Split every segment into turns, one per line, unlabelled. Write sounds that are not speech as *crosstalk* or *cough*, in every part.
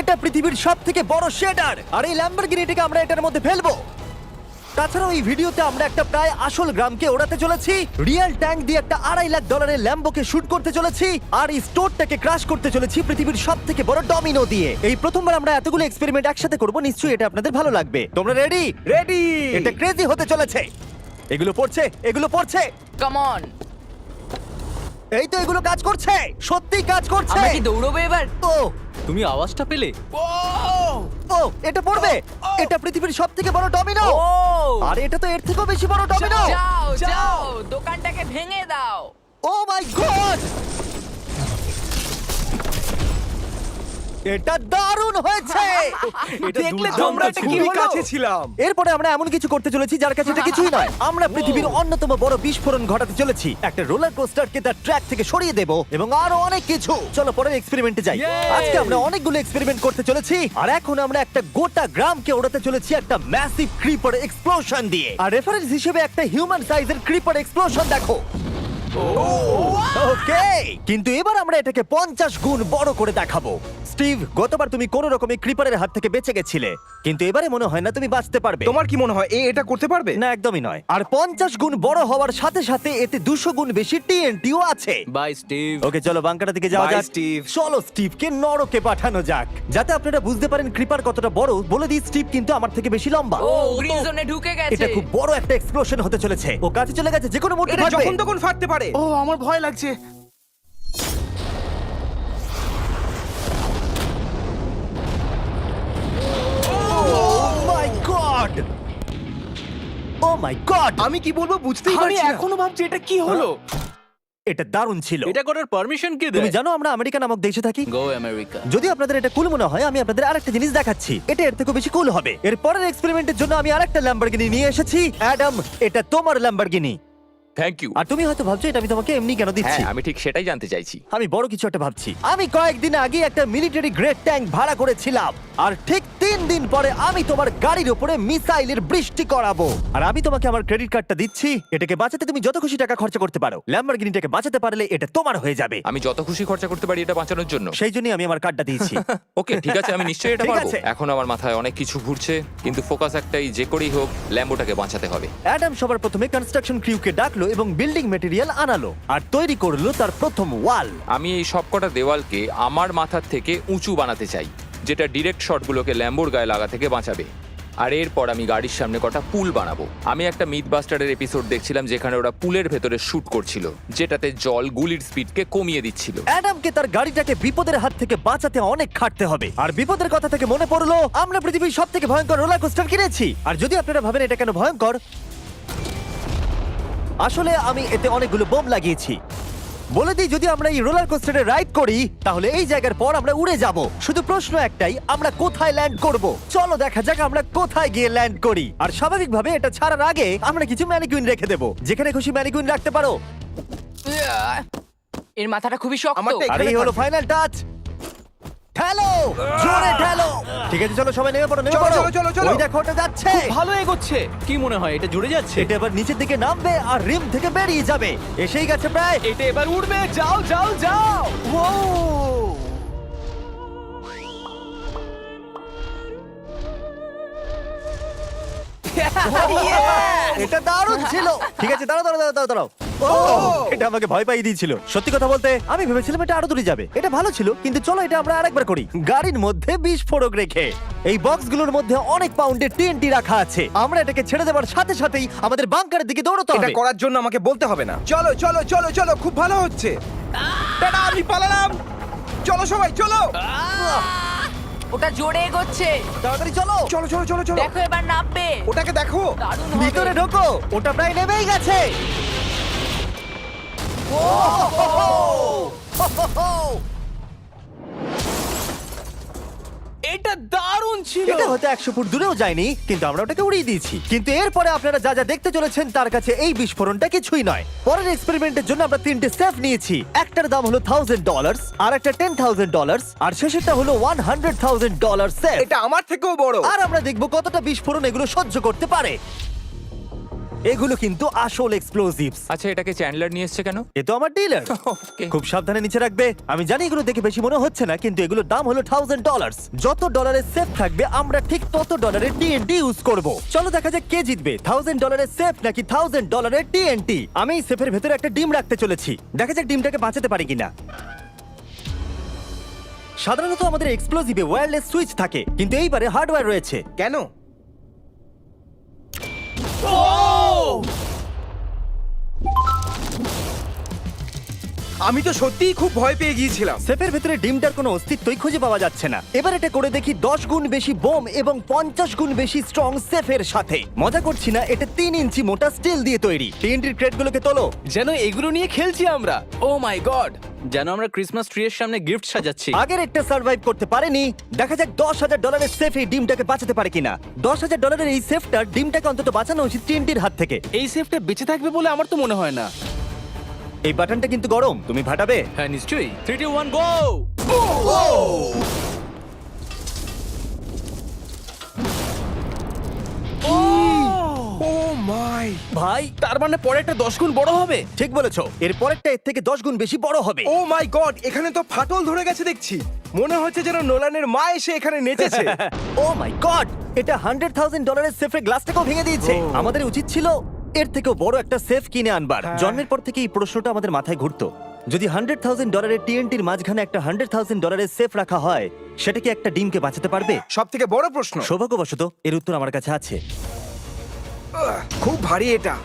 এটা পৃথিবীর সব থেকে বড় শেডার। আর এই ল্যাম্বরগিনিটাকে আমরা এটার মধ্যে ফেলব। তাছাড়াও এই ভিডিওতে আমরা একটা প্রায় আসল গ্রামকে ওড়াতে চলেছি। রিয়েল ট্যাঙ্ক দিয়ে একটা আড়াই লাখ ডলারের ল্যাম্বোকে শুট করতে চলেছি। আর এই স্টোরটাকে ক্রাশ করতে চলেছি পৃথিবীর সব থেকে বড় ডমিনো দিয়ে। এই প্রথমবার আমরা এতগুলো এক্সপেরিমেন্ট একসাথে করব নিশ্চয়ই এটা আপনাদের ভালো লাগবে। তোমরা রেডি
রেডি
এটা ক্রেজি হতে চলেছে। এগুলো পড়ছে এগুলো পড়ছে।
কাম অন
এই তো এগুলো কাজ করছে। সত্যি কাজ করছে।
আমরা কি দৌড়বো এবার?
ও।
তুমি আওয়াজটা পেলে?
ও। এটা পড়বে। এটা পৃথিবীর সব থেকে বড় ডমিনো
ও।
আর এটা তো এর থেকেও বেশি বড় ডমিনো
যাও। যাও দোকানটাকে ভেঙে দাও।
Oh my god! এটা দারুণ হয়েছে!
এটা
দেখলে
দুর্দান্ত
তোমরা এটা
ছিল।
খুবই কাছে ছিলাম।
এরপরে আমরা এমন কিছু করতে চলেছি যার কাছে এটা কিছুই নয়। আমরা পৃথিবীর অন্যতম বড় বিস্ফোরণ ঘটাতে চলেছি। একটা রোলার কোস্টারকে তার ট্র্যাক থেকে সরিয়ে দেব এবং আরও অনেক কিছু। চলো পরের এক্সপেরিমেন্টে যাই।
Yay!
আজকে আমরা অনেকগুলো এক্সপেরিমেন্ট করতে চলেছি। আর এখন আমরা একটা গোটা গ্রামকে ওড়াতে চলেছি একটা ম্যাসিভ ক্রিপার এক্সপ্লোশন দিয়ে। আর রেফারেন্স হিসেবে একটা হিউম্যান সাইজের ক্রিপার এক্সপ্লোশন দেখো ওকে কিন্তু এবার আমরা এটাকে পঞ্চাশ গুণ বড় করে দেখাবো। স্টিভ গতবার তুমি কোন রকমে ক্রিপারের হাত থেকে বেঁচে গেছিলে। কিন্তু এবারে মনে হয় না তুমি বাঁচতে পারবে।
তোমার কি মনে হয় এ এটা করতে পারবে?
না একদমই নয়। আর পঞ্চাশ গুণ বড় হওয়ার সাথে সাথে এতে দুশো গুণ বেশি টিএনটিও আছে।
বাই স্টিভ
ওকে চলো বাংকাটা দিকে যাওয়া
Bye,
যাক।
Steve.
চলো স্টিভকে নরকে পাঠানো যাক। যাতে আপনারা বুঝতে পারেন ক্রিপার কতটা বড় বলে দিই স্টিভ কিন্তু আমার থেকে বেশি লম্বা।
ও গ্রিন জোনে ঢুকে গেছে।
এটা খুব বড় একটা এক্সপ্লোশন হতে চলেছে। ও কাছে চলে গেছে যে কোনো মুহূর্তে
এটা
ফাটবে।
যখন তখন ফাটতে পারে।
ও আমার ভয় লাগছে।
মাই গড ও মাই গড
আমি কি বলব বুঝতেই
আমি
পারছি না।
এখনও ভাবছি এটা কি হলো?
এটা দারুণ ছিল।
এটা করার পারমিশন কে
তুমি
দেয়?
জানো আমরা আমেরিকা নামক দেশে থাকি?
গো আমেরিকা
যদি আপনাদের এটা কুল মনে হয় আমি আপনাদের আরেকটা জিনিস দেখাচ্ছি। এটা এর থেকে বেশি কুল হবে। এর পরের এক্সপেরিমেন্টের জন্য আমি আরেকটা ল্যাম্বরগিনি নিয়ে এসেছি। অ্যাডাম এটা তোমার ল্যাম্বরগিনি
থ্যাংক ইউ
আর তুমি হয়তো ভাবছ এটা আমি তোমাকে এমনি কেন দিচ্ছি?
হ্যাঁ আমি ঠিক সেটাই জানতে চাইছি।
আমি বড় কিছু একটা ভাবছি। আমি কয়েকদিন আগে একটা মিলিটারি গ্রেড ট্যাঙ্ক ভাড়া করেছিলাম। আর ঠিক তিন দিন পরে আমি তোমার গাড়ির উপরে মিসাইলের বৃষ্টি করাবো। আর আমি তোমাকে আমার ক্রেডিট কার্ডটা দিচ্ছি। এটাকে বাঁচাতে তুমি যত খুশি টাকা খরচা করতে পারো। ল্যাম্বরগিনিটাকে বাঁচাতে পারলে এটা তোমার হয়ে যাবে।
আমি যত খুশি খরচা করতে পারি এটা বাঁচানোর জন্য।
সেই জন্যই আমি আমার কার্ডটা দিয়েছি। *laughs*
ওকে ঠিক আছে আমি নিশ্চয়ই এটা *laughs*
ঠিক
পারব।
আছে।
এখন আমার মাথায় অনেক কিছু ঘুরছে কিন্তু ফোকাস একটাই যে করেই হোক ল্যাম্বোটাকে বাঁচাতে হবে।
অ্যাডাম সবার প্রথমে কনস্ট্রাকশন ক্রিউকে ডাকলো এবং বিল্ডিং মেটেরিয়াল আনালো আর তৈরি করল তার প্রথম ওয়াল
আমি এই সবকটা দেওয়ালকে আমার মাথার থেকে উঁচু বানাতে চাই যেটা ডিরেক্ট শটগুলোকে ল্যাম্বোর গায়ে লাগা থেকে বাঁচাবে। আর এরপর আমি গাড়ির সামনে কটা পুল বানাবো। আমি একটা মিথ বাস্টারের এপিসোড দেখছিলাম যেখানে ওরা পুলের ভেতরে শুট করছিল যেটাতে জল গুলির স্পিডকে কমিয়ে দিচ্ছিল।
অ্যাডামকে তার গাড়িটাকে বিপদের হাত থেকে বাঁচাতে অনেক খাটতে হবে। আর বিপদের কথা থেকে মনে পড়ল আমরা পৃথিবীর সব থেকে ভয়ঙ্কর রোলার কোস্টার কিনেছি। আর যদি আপনারা ভাবেন এটা কেন ভয়ঙ্কর আসলে আমি এতে অনেকগুলো বোম লাগিয়েছি। বলে দিই যদি আমরা এই রোলার কোস্টারে রাইড করি তাহলে এই জায়গার পর আমরা উড়ে যাব। শুধু প্রশ্ন একটাই আমরা কোথায় ল্যান্ড করব? চলো দেখা যাক আমরা কোথায় গিয়ে ল্যান্ড করি। আর স্বাভাবিকভাবে এটা ছাড়ার আগে আমরা কিছু ম্যানিকুইন রেখে দেবো। যেখানে খুশি ম্যানিকুইন রাখতে পারো।
এর মাথাটা খুবই শক্ত।
আর এই হলো ফাইনাল টাচ ঠেলো জোরে ঠেলো। ঠিক আছে চলো সবাই নেমে পড়ো নেমে
চলো,
পড়ো।
চলো, চলো, চলো।
ওই দেখো ওটা যাচ্ছে।
ভালো এগোচ্ছে। কি মনে হয় এটা জুড়ে যাচ্ছে?
এটা এবার নিচের দিকে নামবে আর রিম থেকে বেরিয়ে যাবে। এসেই গেছে প্রায়।
এটা এবার উঠবে যাও যাও যাও। ও *laughs*
এটা দারুণ ছিল। ঠিক আছে দাঁড়াও দাঁড়াও দাঁড়াও দাঁড়াও। ও! এটা আমাকে ভয় পাইয়ে দিয়েছিল। সত্যি কথা বলতে আমি ভেবেছিলাম এটা আরও দূরে যাবে। এটা ভালো ছিল কিন্তু চলো এটা আমরা আরেকবার করি। গাড়ির মধ্যে বিস্ফোরক রেখে এই বক্সগুলোর মধ্যে অনেক পাউন্ডের টিএনটি রাখা আছে। আমরা এটাকে ছেড়ে দেওয়ার সাথে সাথেই আমাদের বাংকারের দিকে দৌড়তে
এটা
হবে।
করার জন্য আমাকে বলতে হবে না। চলো চলো চলো চলো খুব ভালো হচ্ছে। টাটা আমি পালালাম। চলো সবাই চলো।
ওটা জোরে এগোচ্ছে।
তাড়াতাড়ি চলো।
চলো চলো চলো চলো।
দেখো এবার নামবে।
ওটাকে দেখো।
দারুণ
ভিতরে ঢোকো। ওটা প্রায় নেমেই গেছে। *laughs*
এটা দারুণ ছিল।
এটা হয়তো একশো ফুট দূরেও যায়নি কিন্তু আমরা ওটাকে উড়িয়ে দিয়েছি। কিন্তু এরপরে আপনারা যা যা দেখতে চলেছেন তার কাছে এই বিস্ফোরণটা কিছুই নয়। পরের এক্সপেরিমেন্টের জন্য আমরা তিনটে সেফ নিয়েছি। একটার দাম হলো থাউজেন্ড ডলার আর একটা টেন থাউজেন্ড ডলার আর শেষেরটা হলো ওয়ান হান্ড্রেড থাউজেন্ড ডলার
এটা আমার থেকেও বড়।
আর আমরা দেখব কতটা বিস্ফোরণ এগুলো সহ্য করতে পারে। এগুলো কিন্তু আসল এক্সপ্লোসিভস
আচ্ছা এটাকে চ্যান্ডলার নিয়ে এসছে কেন?
এ তো আমার ডিলার *laughs*
Okay.
খুব সাবধানে নিচে রাখবে। আমি জানি এগুলো দেখে বেশি মনে হচ্ছে না কিন্তু এগুলোর দাম হলো থাউজেন্ড ডলার যত ডলারের সেফ থাকবে আমরা ঠিক তত ডলারের টিএনটি ইউজ করব। চলো দেখা যাক কে জিতবে। থাউজেন্ড ডলারের সেফ নাকি থাউজেন্ড ডলারের টিএনটি আমি এই সেফের ভেতরে একটা ডিম রাখতে চলেছি। দেখা যাক ডিমটাকে বাঁচাতে পারি কিনা। সাধারণত আমাদের এক্সপ্লোজিভে ওয়্যারলেস সুইচ থাকে কিন্তু এইবারে হার্ডওয়্যার রয়েছে।
কেন? আমি তো সত্যিই খুব ভয় পেয়ে গিয়েছিলাম।
সেফের ভেতরে ডিমটার কোনো অস্তিত্বই খুঁজে পাওয়া যাচ্ছে না। এবার এটা করে দেখি দশ গুণ বেশি বোম এবং পঞ্চাশ গুণ বেশি স্ট্রং সেফের সাথে। মজা করছি না এটা তিন ইঞ্চি মোটা স্টিল দিয়ে তৈরি। টিএনটির ক্রেটগুলোকে তোলো।
যেন এগুলো নিয়ে খেলছি আমরা। ও মাই গড
যেন আমরা ক্রিসমাস ট্রি এর সামনে গিফট সাজাচ্ছি।
আগের একটা সার্ভাইভ করতে পারেনি। দেখা যাক দশ হাজার ডলারের সেফ এই ডিমটাকে বাঁচাতে পারে কিনা। দশ হাজার ডলারের এই সেফটার ডিমটাকে অন্তত বাঁচানো উচিত টিএনটির হাত থেকে।
এই সেফটা বেঁচে থাকবে বলে আমার তো মনে হয় না।
এই বাটনটা কিন্তু গরম তুমি ফাটাবে।
হ্যাঁ নিশ্চয়ই। Three two one go
oh! My.
ভাই
তার মানে পরেরটা দশ গুণ বড় হবে?
ঠিক বলেছ। এর পরেরটা এর থেকে দশ গুণ বেশি বড় হবে।
ও মাই গড এখানে তো ফাটল ধরে গেছে দেখছি। মনে হচ্ছে যেন নোলানের মা এসে এখানে নেচেছে। *laughs*
ও মাই গড এটা হান্ড্রেড থাউজেন্ড ডলারের সেফের গ্লাসটাকেও ভেঙে দিয়েছে। আমাদের উচিত ছিল এর থেকেও বড় একটা সেফ কিনে আনবার।
হ্যাঁ।
জন্মের পর থেকে এই প্রশ্নটা আমাদের মাথায় ঘুরতো। যদি হান্ড্রেড থাউজেন্ড ডলারের টিএনটির মাঝখানে একটা হান্ড্রেড থাউজেন্ড ডলারের সেফ রাখা হয় সেটা কি একটা ডিমকে বাঁচাতে পারবে?
সব থেকে বড় প্রশ্ন।
সৌভাগ্যবশত এর উত্তর আমার কাছে আছে।
খুব ভারী এটা।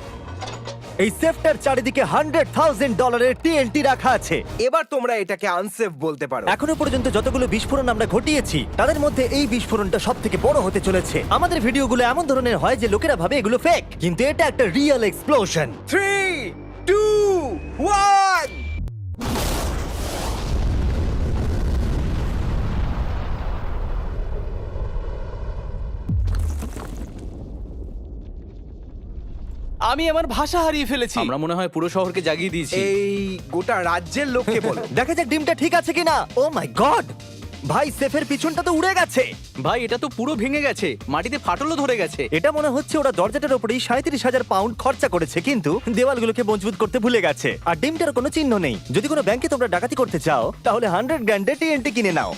এই সেফটার চারিদিকে হান্ড্রেড থাউজেন্ড ডলারের টিএনটি রাখা আছে।
এবার তোমরা এটাকে আনসেফ বলতে পারো।
এখনও পর্যন্ত যতগুলো বিস্ফোরণ আমরা ঘটিয়েছি তাদের মধ্যে এই বিস্ফোরণটা সব থেকে বড় হতে চলেছে। আমাদের ভিডিওগুলো এমন ধরনের হয় যে লোকেরা ভাবে এগুলো ফেক কিন্তু এটা একটা real explosion
three two one
আমি আমার ভাষা হারিয়ে ফেলেছি।
আমরা মনে হয় পুরো শহরকে জাগিয়ে দিয়েছি।
এই গোটা রাজ্যের লোককে বলো। *laughs*
দেখা যাক ডিমটা ঠিক আছে কিনা। ও মাই গড ভাই সেফের পিছনটা তো উড়ে গেছে।
ভাই এটা তো পুরো ভেঙে গেছে। মাটিতে ফাটলও ধরে গেছে।
এটা মনে হচ্ছে ওরা দরজাটার উপরেই সাঁত্রিশ হাজার পাউন্ড খরচা করেছে কিন্তু দেওয়ালগুলোকে মজবুত করতে ভুলে গেছে। আর ডিমটার কোনো চিহ্ন নেই। যদি কোনো ব্যাংকে তোমরা ডাকাতি করতে চাও তাহলে হান্ড্রেড গ্র্যান্ডে টিএনটি কিনে নাও।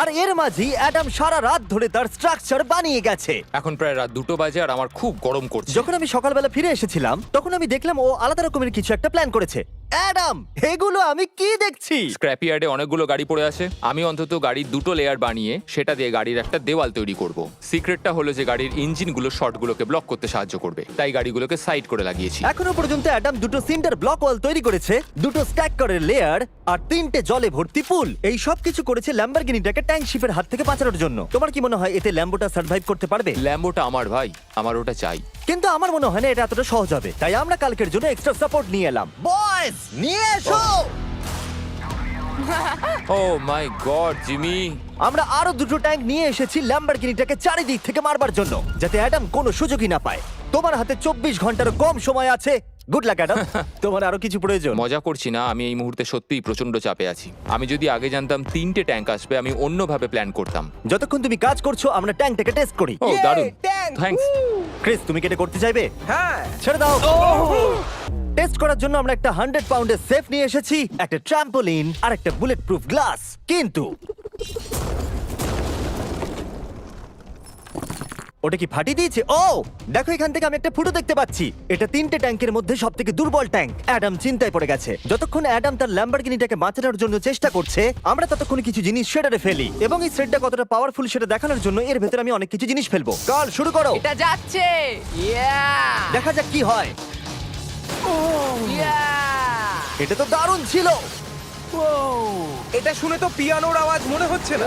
আর এর মাঝেই অ্যাডাম সারা রাত ধরে তার স্ট্রাকচার বানিয়ে গেছে।
এখন প্রায় রাত দুটো বাজে আর আমার খুব গরম করছে।
যখন আমি সকালবেলা ফিরে এসেছিলাম তখন আমি দেখলাম ও আলাদা রকমের কিছু একটা প্ল্যান করেছে। অ্যাডাম এগুলো আমি কি দেখছি?
স্ক্র্যাপ ইয়ার্ডে অনেকগুলো গাড়ি পড়ে আছে। আমি অন্তত গাড়ির দুটো লেয়ার বানিয়ে সেটা দিয়ে গাড়ির একটা দেওয়াল তৈরি করব। সিক্রেটটা হলো যে গাড়ির ইঞ্জিনগুলো শর্টগুলোকে ব্লক করতে সাহায্য করবে। তাই গাড়িগুলোকে সাইড করে লাগিয়েছি।
এখনও পর্যন্ত অ্যাডাম দুটো সিন্টার ব্লক ওয়াল তৈরি করেছে দুটো স্ট্যাক করে লেয়ার আর তিনটে জলে ভর্তি পুল। এই সব কিছু করেছে ল্যাম্বরগিনিটাকে ট্যাঙ্ক শিপের হাত থেকে বাঁচানোর জন্য। তোমার কি মনে হয় এতে ল্যাম্বোটা সার্ভাইভ করতে পারবে?
ল্যাম্বোটা আমার ভাই আমার ওটা চাই।
কিন্তু আমার মনে হয় না এটা এতটা সহজ হবে। তাই আমরা কালকের জন্য এক্সট্রা সাপোর্ট নিয়ে এলাম। বয়েস নিয়ে এসো!
Oh my God Jimmy.
আমরা আরও দুটো ট্যাঙ্ক নিয়ে এসেছি ল্যাম্বরগিনিটাকে চারিদিক থেকে মারবার জন্য যাতে অ্যাডাম কোনো সুযোগই না পায়। তোমার হাতে চব্বিশ ঘণ্টার কম সময় আছে। গুড লাক অ্যাডাম তোমার আরও কিছু প্রয়োজন।
মজা করছি না আমি এই মুহূর্তে সত্যিই প্রচণ্ড চাপে আছি। আমি যদি আগে জানতাম তিনটে ট্যাঙ্ক আসবে আমি অন্যভাবে প্ল্যান করতাম।
যতক্ষণ তুমি কাজ করছ আমরা ট্যাঙ্কটাকে টেস্ট করি।
ও
Yay,
দারুণ। থ্যাঙ্কস
ক্রিস তুমি কেটে এটা করতে চাইবে?
হ্যাঁ।
ছেড়ে দাও। টেস্ট করার জন্য আমরা একটা হান্ড্রেড পাউন্ডের সেফ নিয়ে এসেছি একটা ট্রাম্পোলিন আর একটা বুলেট প্রুফ গ্লাস কিন্তু ওটা কি ফাটিয়ে দিয়েছে? ও দেখো এখান থেকে আমি একটা ফুটো দেখতে পাচ্ছি। এটা তিনটে ট্যাঙ্কের মধ্যে সব থেকে দুর্বল ট্যাঙ্ক। অ্যাডাম চিন্তায় পড়ে গেছে। যতক্ষণ অ্যাডাম তার ল্যাম্বরগিনিটাকে বাঁচানোর জন্য চেষ্টা করছে আমরা ততক্ষণ কিছু জিনিস শেডারে ফেলি। এবং এই শেডটা কতটা পাওয়ারফুল সেটা দেখানোর জন্য এর ভেতরে আমি অনেক কিছু জিনিস ফেলব। কাল শুরু করো।
এটা যাচ্ছে। ইয়া
দেখা যাক কি হয়।
ইয়া
এটা তো দারুণ ছিল।
এটা শুনে তো পিয়ানোর আওয়াজ মনে হচ্ছে না।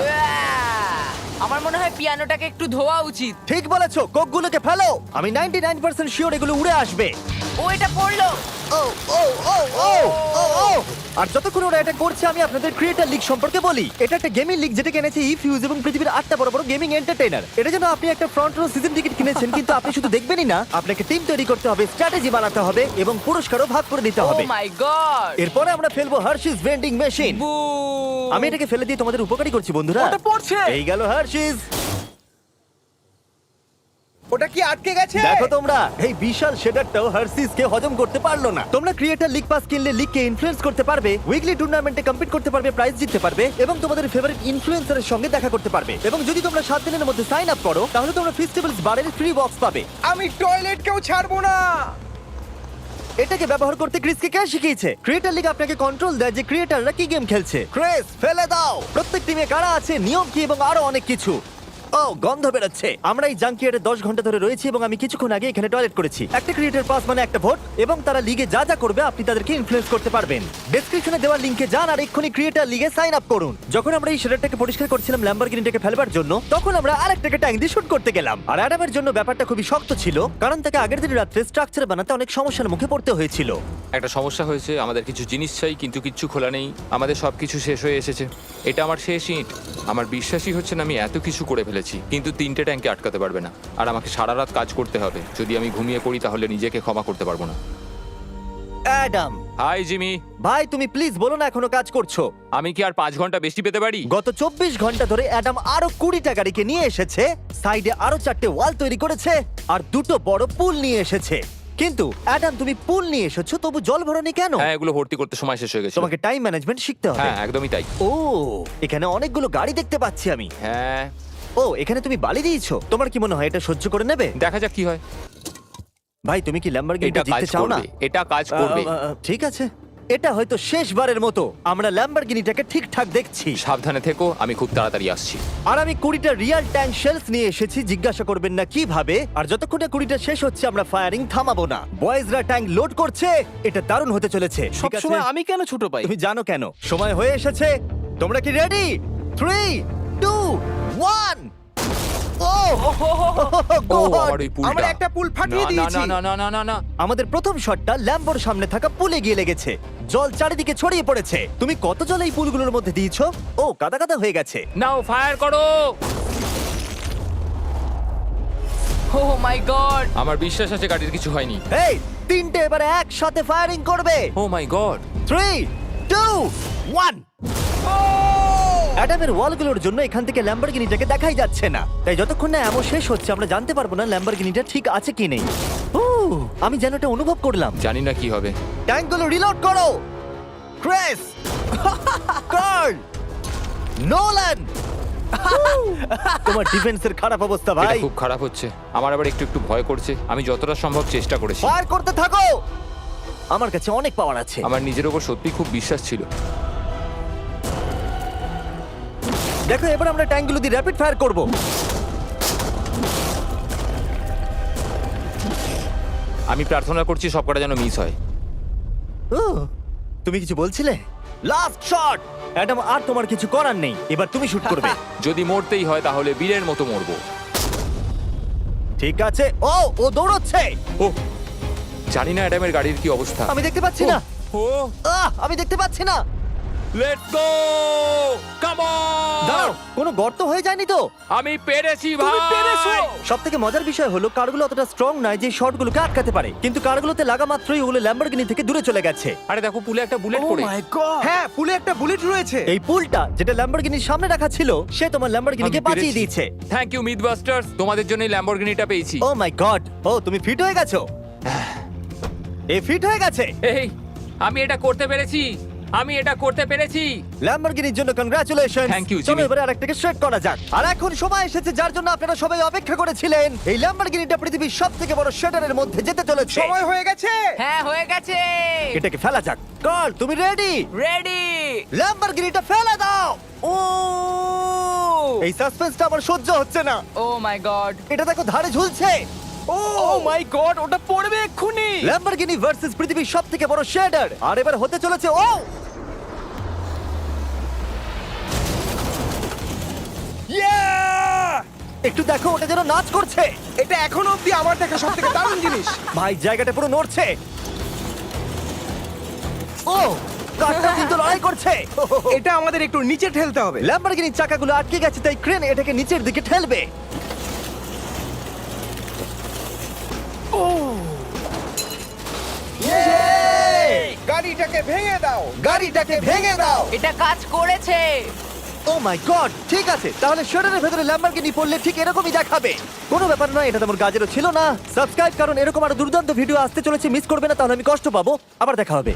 আমার মনে হয় পিয়ানোটাকে একটু ধোয়া উচিত।
ঠিক বলেছ কোকগুলোকে ফেলো। আমি 99% শিওর এগুলো উড়ে আসবে।
ও এটা পড়ল।
ও ও ও ও ও ও আর যতক্ষণ ওরা এটা করছে আমি আপনাদের ক্রিয়েটার লিগ সম্পর্কে বলি। এটা একটা গেমিং লিগ যেটা কিনেছে ইফিউজ এবং পৃথিবীর আটটা বড় বড় গেমিং এন্টারটেইনার এটা যেন আপনি একটা ফ্রন্ট রো সিজন টিকিট কিনেছেন কিন্তু আপনি শুধু দেখবেনই না আপনাকে টিম তৈরি করতে হবে স্ট্র্যাটেজি বানাতে হবে এবং পুরস্কারও ভাগ করে নিতে
ও
হবে।
মাই গড
এরপরে আমরা ফেলব হার্শিস ভেন্ডিং মেশিন আমি এটাকে ফেলে দিয়ে তোমাদের উপকারী করছি বন্ধুরা।
ওটা পড়ছে।
এই গেল হার্শিস
ওটা কি আটকে গেছে?
দেখো তোমরা এই বিশাল শেডারটাও হার্সিস কে হজম করতে পারল না। তোমরা ক্রিয়েটার লিগ পাস কিনলে লিগ কে ইনফ্লুয়েন্স করতে পারবে উইকলি টুর্নামেন্টে কম্পিট করতে পারবে প্রাইজ জিততে পারবে এবং তোমাদের ফেভারিট ইনফ্লুয়েন্সারের সঙ্গে দেখা করতে পারবে। এবং যদি তোমরা সাত দিনের মধ্যে সাইন আপ করো তাহলে তোমরা ফেস্টিভ্যালস বারের ফ্রি বক্স পাবে।
আমি টয়লেট কেউ ছাড়বো না।
এটাকে ব্যবহার করতে ক্রিসকে কে শিখিয়েছে? ক্রিয়েটার লিগ আপনাকে কন্ট্রোল দেয় যে ক্রিয়েটাররা কি গেম খেলছে। ক্রিস ফেলে দাও! প্রত্যেক টিমে কারা আছে, নিয়ম কি এবং আরও অনেক কিছু। ও, গন্ধ বেরোচ্ছে। আমরা এই জাঙ্কিয়ারে দশ ঘণ্টা ধরে রয়েছি এবং আমি কিছুক্ষণ আগে এখানে টয়লেট করেছি। একটা ক্রিয়েটার পাস মানে একটা ভোট এবং তারা লিগে যা যা করবে আপনি তাদেরকে ইনফ্লুয়েন্স করতে পারবেন। ডেসক্রিপশনে দেওয়া লিঙ্কে যান আর এক্ষুনি ক্রিয়েটার লিগে সাইন আপ করুন। যখন আমরা এই শেডারটাকে পরিষ্কার করছিলাম ল্যাম্বরগিনিটাকে ফেলবার জন্য, তখন আমরা আরেকটাকে ট্যাঙ্ক দিয়ে শুট করতে গেলাম। আর অ্যাডামের জন্য ব্যাপারটা খুবই শক্ত ছিল, কারণ তাকে আগের দিন রাত্রে স্ট্রাকচার বানাতে অনেক সমস্যার মুখে পড়তে হয়েছিল।
একটা সমস্যা হয়েছে, আমাদের কিছু জিনিস চাই, কিন্তু কিচ্ছু খোলা নেই। আমাদের সব কিছু শেষ হয়ে এসেছে। এটা আমার শেষ ইট। আমার বিশ্বাসই হচ্ছে না আমি এত কিছু করে ফেলেছি। কিন্তু তিনটে ট্যাঙ্কে আটকাতে পারবে না। আর আমাকে সারা রাত কাজ করতে হবে। যদি আমি ঘুমিয়ে পড়ি তাহলে নিজেকে ক্ষমা করতে পারব না।
অ্যাডাম!
Hi Jimmy.
ভাই তুমি প্লিজ বলো না এখনও কাজ করছ।
আমি কি আর পাঁচ ঘণ্টা বেশি পেতে পারি?
গত চব্বিশ ঘণ্টা ধরে অ্যাডাম আরও কুড়িটা গাড়িকে নিয়ে এসেছে। সাইডে আরও চারটে ওয়াল তৈরি করেছে। আর দুটো বড় পুল নিয়ে এসেছে। কিন্তু অ্যাডাম তুমি পুল নিয়ে এসেছ তবু জল ভরনি কেন?
হ্যাঁ এগুলো ভর্তি করতে সময় শেষ হয়ে গেছে।
তোমাকে টাইম ম্যানেজমেন্ট শিখতে হবে।
হ্যাঁ একদমই তাই।
ও এখানে অনেকগুলো গাড়ি দেখতে পাচ্ছি আমি।
হ্যাঁ।
ও এখানে তুমি বালি দিয়েছ? তোমার কি মনে হয় এটা সহ্য করে নেবে?
দেখা যাক কি হয়।
ভাই তুমি কি ল্যাম্বরগিনিটা
এটা কাজ
জিততে চাও না?
করবে এটা কাজ করবে।
আহ, আহ, ঠিক আছে। এটা হয়তো শেষবারের মতো। আমরা ল্যাম্বরগিনিটাকে ঠিকঠাক দেখছি।
সাবধানে থেকো আমি খুব তাড়াতাড়ি আসছি।
আর আমি কুড়িটা রিয়াল ট্যাঙ্ক শেলস নিয়ে এসেছি জিজ্ঞাসা করবেন না কীভাবে আর যতক্ষণে কুড়িটা শেষ হচ্ছে আমরা ফায়ারিং থামাবো না। বয়েজরা ট্যাঙ্ক লোড করছে এটা দারুণ হতে চলেছে। ঠিক আছে?
সবসময় আমি কেন ছোট পাই?
তুমি জানো কেন? সময় হয়ে এসেছে। তোমরা কি ready three two one oh
আমার ওই পুলটা।
আমরা একটা পুল ফাটিয়ে
না, না,
দিয়েছি।
না না না না না।
আমাদের প্রথম শটটা ল্যাম্বোর সামনে থাকা পুলে গিয়ে লেগেছে। জল চারিদিকে ছড়িয়ে পড়েছে। তুমি কত জল এই পুলগুলোর মধ্যে দিয়েছ? ও কাদা কাদা হয়ে গেছে।
নাও ফায়ার করো!
ও মাই গড
আমার বিশ্বাস আছে গাড়ির কিছু হয়নি।
এই তিনটে এবারে একসাথে ফায়ারিং করবে।
ও my God
three two one অ্যাডামের ওয়ালগুলোর জন্য এখান থেকে ল্যাম্বরগিনিটাকে দেখাই যাচ্ছে না। তাই যতক্ষণ না এমন শেষ হচ্ছে আমরা জানতে পারব না ল্যাম্বরগিনিটা ঠিক আছে কি নেই। আমি যেন এটা অনুভব করলাম।
জানি না কি হবে।
ট্যাঙ্কগুলো রিলোড করো! ক্রেস! কার্ল! নোলান! তোমার ডিফেন্সের খারাপ অবস্থা
এটা
ভাই।
খুব খারাপ হচ্ছে। আমার আবার একটু একটু ভয় করছে। আমি যতটা সম্ভব চেষ্টা করেছি।
ফায়ার করতে থাকো! আমার কাছে অনেক পাওয়ার আছে।
আমার নিজের ওপর সত্যি খুব বিশ্বাস ছিল।
দেখো এবার আমরা ট্যাঙ্কগুলো দিয়ে র্যাপিড ফায়ার করব।
আমি প্রার্থনা করছি সবকটা যেন মিস হয়।
তুমি কিছু বলছিলে? লাস্ট শট অ্যাডাম আর তোমার কিছু করার নেই। এবার তুমি শুট *laughs* করবে।
যদি মরতেই হয় তাহলে বীরের মতো মরবো।
ঠিক আছে। ও ও দৌড়চ্ছে!
ও জানি না অ্যাডামের গাড়ির কি অবস্থা।
আমি দেখতে পাচ্ছি না।
ও।
আহ, আমি দেখতে পাচ্ছি না।
লেটস গো কাম
দাঁড়াও কোনো গর্ত হয়ে যায়নি তো?
আমি পেরেছি ভাই!
সব থেকে মজার বিষয় হলো কারগুলো অতটা স্ট্রং নয় যে শটগুলোকে আটকাতে পারে। কিন্তু কারগুলোতে লাগা মাত্রই ওগুলো ল্যাম্বরগিনি থেকে দূরে চলে গেছে।
আরে দেখো পুলে একটা বুলেট
ও
পড়ে।
মাই গড
হ্যাঁ পুলে একটা বুলেট রয়েছে।
এই পুলটা যেটা ল্যাম্বরগিনির সামনে রাখা ছিল সে তোমার ল্যাম্বরগিনিকে বাঁচিয়ে দিয়েছে।
থ্যাংক ইউ মিথবাস্টার্স তোমাদের জন্যই ল্যাম্বরগিনিটা পেয়েছি।
ও মাই গড ও তুমি ফিট হয়ে গেছো? *sighs* এ ফিট হয়ে গেছে?
এই আমি এটা করতে পেরেছি। আমি এটা করতে পেরেছি।
ল্যাম্বরগিনির জন্য কংগ্রাচুলেশন
Thank you,
চলো
Jimmy.
এবারে আরেকটাকে স্ট্রেট করা যাক। আর এখন সময় এসেছে যার জন্য আপনারা সবাই অপেক্ষা করেছিলেন। এই ল্যাম্বরগিনিটা পৃথিবীর সবথেকে বড় শেডারের মধ্যে যেতে চলেছে।
সময় হয়ে গেছে।
হ্যাঁ হয়ে গেছে।
এটাকে ফেলা যাক। কাল তুমি রেডি
রেডি
ল্যাম্বরগিনিটা ফেলে দাও। ও। এই সাসপেন্সটা আমার সহ্য হচ্ছে না।
Oh my god.
এটা দেখো ধারে ঝুলছে।
ও মাই গড ওটা পড়বে এক্ষুনি।
ল্যাম্বরগিনি ভার্সেস পৃথিবীর সবথেকে বড় শেডার আর এবার হতে চলেছে ও! একটু দেখো ওটা যেন নাচ করছে।
এটা এখনও অব্দি আমার দেখা সব থেকে দারুণ জিনিস।
ভাই জায়গাটা পুরো নড়ছে। ও কারটা কিন্তু লড়াই করছে।
এটা আমাদের একটু নিচে ঠেলতে হবে।
ল্যাম্বরগিনির চাকাগুলো আটকে গেছে তাই ক্রেন এটাকে নিচের দিকে ঠেলবে। ও।
গাড়িটাকে ভেঙে দাও।
গাড়িটাকে ভেঙে দাও।
এটা কাজ করেছে।
ও মাই গড ঠিক আছে। তাহলে শাটারের ভেতরে ল্যাম্বরগিনি পড়লে ঠিক এরকমই দেখাবে। কোনো ব্যাপার নয়, এটা তেমন কাজেরও ছিল না। সাবস্ক্রাইব কারণ এরকম আরও দুর্দান্ত ভিডিও আসতে চলেছে মিস করবে না, তাহলে আমি কষ্ট পাবো। আবার দেখা হবে।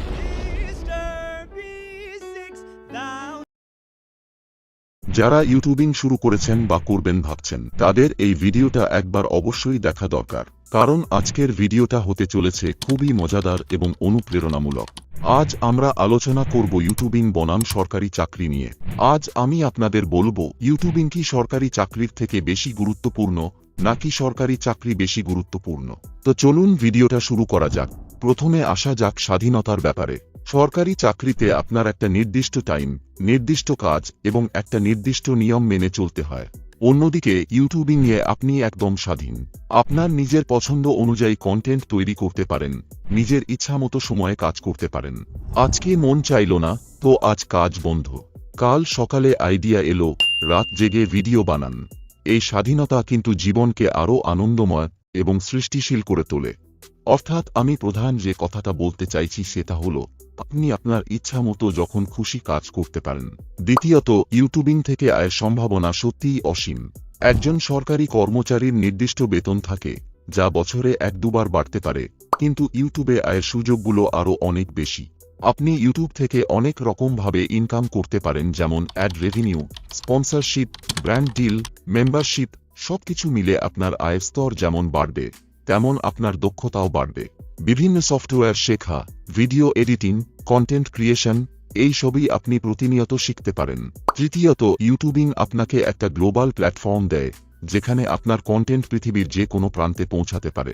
যারা ইউটিউবিং শুরু করেছেন বা করবেন ভাবছেন, তাদের এই ভিডিওটা একবার অবশ্যই দেখা দরকার। কারণ আজকের ভিডিওটা হতে চলেছে খুবই মজাদার এবং অনুপ্রেরণামূলক। আজ আমরা আলোচনা করব ইউটিউবিং বনাম সরকারি চাকরি নিয়ে। আজ আমি আপনাদের বলব, ইউটিউবিং কি সরকারি চাকরির থেকে বেশি গুরুত্বপূর্ণ, নাকি সরকারি চাকরি বেশি গুরুত্বপূর্ণ? তো চলুন ভিডিওটা শুরু করা যাক। প্রথমে আসা যাক স্বাধীনতার ব্যাপারে। সরকারি চাকরিতে আপনার একটা নির্দিষ্ট টাইম, নির্দিষ্ট কাজ এবং একটা নির্দিষ্ট নিয়ম মেনে চলতে হয়। অন্যদিকে ইউটিউবিং এ আপনি একদম স্বাধীন। আপনার নিজের পছন্দ অনুযায়ী কন্টেন্ট তৈরি করতে পারেন, নিজের ইচ্ছামতো সময়ে কাজ করতে পারেন। আজকে মন চাইল না, তো আজ কাজ বন্ধ। কাল সকালে আইডিয়া এলো, রাত জেগে ভিডিও বানান। এই স্বাধীনতা কিন্তু জীবনকে আরও আনন্দময় এবং সৃষ্টিশীল করে তোলে। অর্থাৎ আমি প্রধান যে কথাটা বলতে চাইছি সেটা হলো, আপনি আপনার ইচ্ছা মতো যখন খুশি কাজ করতে পারেন। দ্বিতীয়ত, ইউটিউবিং থেকে আয়ের সম্ভাবনা সত্যিই অসীম। একজন সরকারি কর্মচারীর নির্দিষ্ট বেতন থাকে, যা বছরে এক দুবার বাড়তে পারে, কিন্তু ইউটিউবে আয়ের সুযোগগুলো আরও অনেক বেশি। আপনি ইউটিউব থেকে অনেক রকমভাবে ইনকাম করতে পারেন, যেমন ad revenue sponsorship brand deal membership সবকিছু মিলে আপনার আয়ের স্তর যেমন বাড়বে। তেমন আপনার দক্ষতাও বাড়বে। বিভিন্ন সফটওয়্যার শেখা, ভিডিও এডিটিং কন্টেন্ট ক্রিয়েশন এই সবই আপনি প্রতিনিয়ত শিখতে পারেন। তৃতীয়ত ইউটিউবিং আপনাকে একটা গ্লোবাল প্ল্যাটফর্ম দেয়, যেখানে আপনার কন্টেন্ট পৃথিবীর যে কোনো প্রান্তে পৌঁছাতে পারে।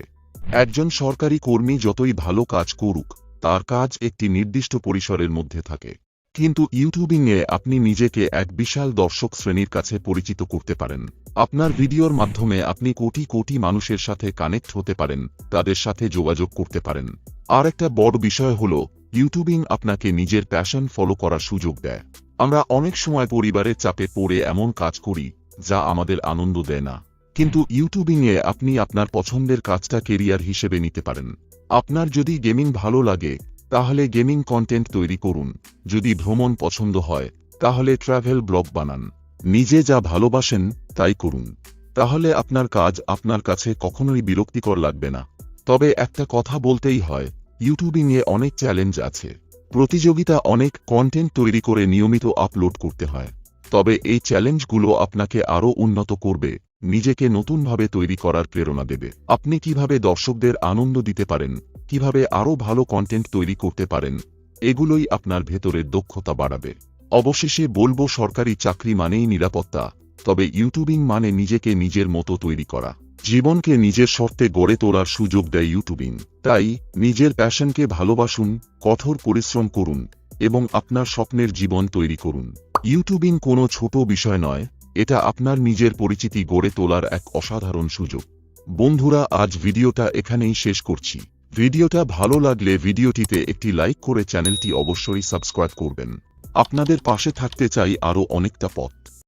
একজন সরকারি কর্মী যতই ভালো কাজ করুক, তার কাজ একটি নির্দিষ্ট পরিসরের মধ্যে থাকে। কিন্তু ইউটিউবিংয়ে আপনি নিজেকে এক বিশাল দর্শক শ্রেণির কাছে পরিচিত করতে পারেন। আপনার ভিডিওর মাধ্যমে আপনি কোটি কোটি মানুষের সাথে কানেক্ট হতে পারেন, তাদের সাথে যোগাযোগ করতে পারেন। আর একটা বড় বিষয় হল, ইউটিউবিং আপনাকে নিজের প্যাশন ফলো করার সুযোগ দেয়। আমরা অনেক সময় পরিবারের চাপে পড়ে এমন কাজ করি, যা আমাদের আনন্দ দেয় না। কিন্তু ইউটিউবিংয়ে আপনি আপনার পছন্দের কাজটা কেরিয়ার হিসেবে নিতে পারেন। আপনার যদি গেমিং ভালো লাগে তাহলে গেমিং কন্টেন্ট তৈরি করুন। যদি ভ্রমণ পছন্দ হয়, তাহলে ট্রাভেল ব্লগ বানান। নিজে যা ভালোবাসেন, তাই করুন। তাহলে আপনার কাজ আপনার কাছে কখনোই বিরক্তিকর লাগবে না। তবে একটা কথা বলতেই হয়, ইউটিউবিংয়ে অনেক চ্যালেঞ্জ আছে। প্রতিযোগিতা অনেক কন্টেন্ট তৈরি করে নিয়মিত আপলোড করতে হয়। তবে এই চ্যালেঞ্জগুলো আপনাকে আরও উন্নত করবে, নিজেকে নতুনভাবে তৈরি করার প্রেরণা দেবে। আপনি কীভাবে দর্শকদের আনন্দ দিতে পারেন কীভাবে আরও ভালো কন্টেন্ট তৈরি করতে পারেন, এগুলোই আপনার ভেতরের দক্ষতা বাড়াবে। অবশেষে বলব, সরকারি চাকরি মানেই নিরাপত্তা, তবে ইউটিউবিং মানে নিজেকে নিজের মতো তৈরি করা। জীবনকে নিজের শর্তে গড়ে তোলার সুযোগ দেয় ইউটিউবিং তাই নিজের প্যাশনকে ভালোবাসুন, কঠোর পরিশ্রম করুন, এবং আপনার স্বপ্নের জীবন তৈরি করুন। ইউটিউবিং কোনো ছোট বিষয় নয়, এটা আপনার নিজের পরিচিতি গড়ে তোলার এক অসাধারণ সুযোগ। বন্ধুরা, আজ ভিডিওটা এখানেই শেষ করছি। ভিডিওটা ভালো লাগলে ভিডিওটিতে একটি লাইক করে চ্যানেলটি অবশ্যই সাবস্ক্রাইব করবেন। আপনাদের পাশে থাকতে চাই আরও অনেকটা পথ।